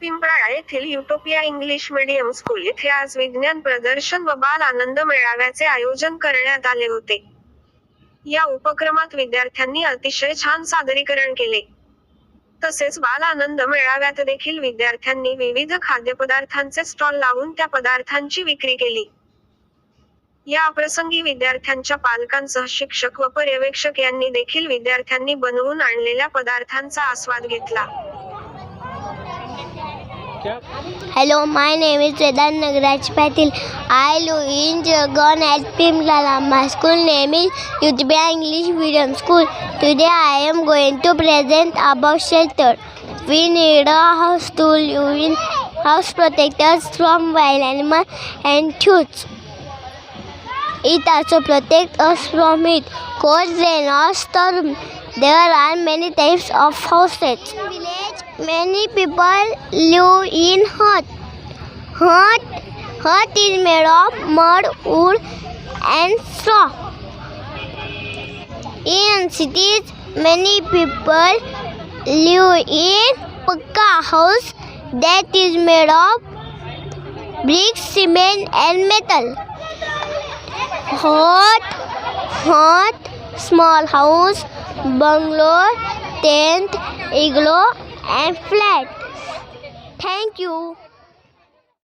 पिंपळा येथील utopia English medium school येथे आज विज्ञान प्रदर्शन व बाल आनंद मेळाव्याचे आयोजन करण्यात आले होते. या उपक्रमात विद्यार्थ्यांनी अतिशय छान सादरीकरण केले. तसेच बाल आनंद मेळाव्यात देखील विद्यार्थ्यांनी विविध खाद्यपदार्थांचे स्टॉल लावून त्या पदार्थांची विक्री केली. या प्रसंगी विद्यार्थ्यांच्या पालकांसह शिक्षक व पर्यवेक्षक यांनी देखील विद्यार्थ्यांनी बनवून आणलेल्या पदार्थांचा आस्वाद घेतला. Hello, my name is Vedant Nagaraj Patil. I live in Jagaon at. My school name is Utbia English Medium School. Today I am going to present about shelter. We need a house to live in. House protect us from wild animals and thieves. It also protects us from heat, cold, rain, or storm. There are many types of houses. Many people live in hut. Hut, hut is made of mud, wood, and straw. In cities, many people live in pakka house that is made of bricks, cement, and metal. Hut, hut, small house, bungalow, tent, igloo, and flat. Thank you.